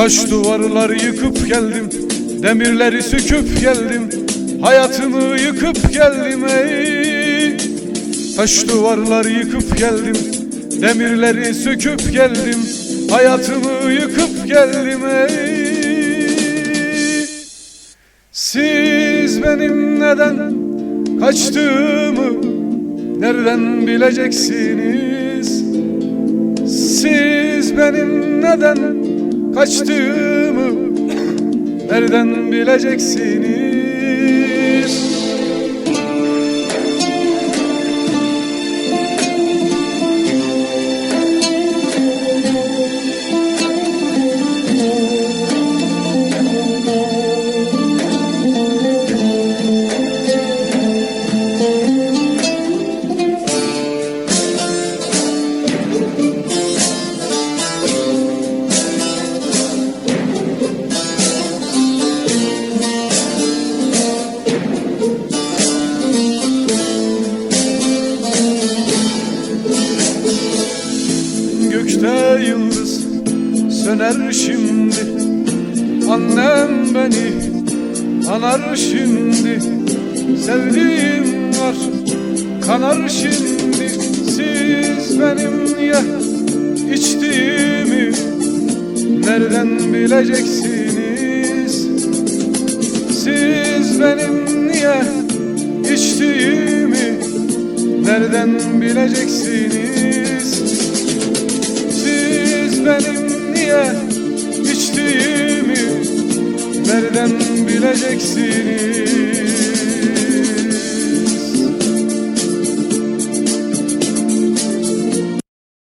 Taş duvarlar yıkıp geldim Demirleri söküp geldim Hayatımı yıkıp geldim ey. Taş duvarlar yıkıp geldim Demirleri söküp geldim Hayatımı yıkıp geldim ey. Siz benim neden kaçtığımı Nereden bileceksiniz? Siz benim neden kaçtığımı Nereden bileceksiniz Gökte yıldız söner şimdi. Annem beni anar şimdi. Sevdiğim var kanar şimdi. Siz benim niye içtiğimi Nereden bileceksiniz? Siz benim niye içtiğimi Nereden bileceksiniz benim niye içtiğimi nereden bileceksiniz?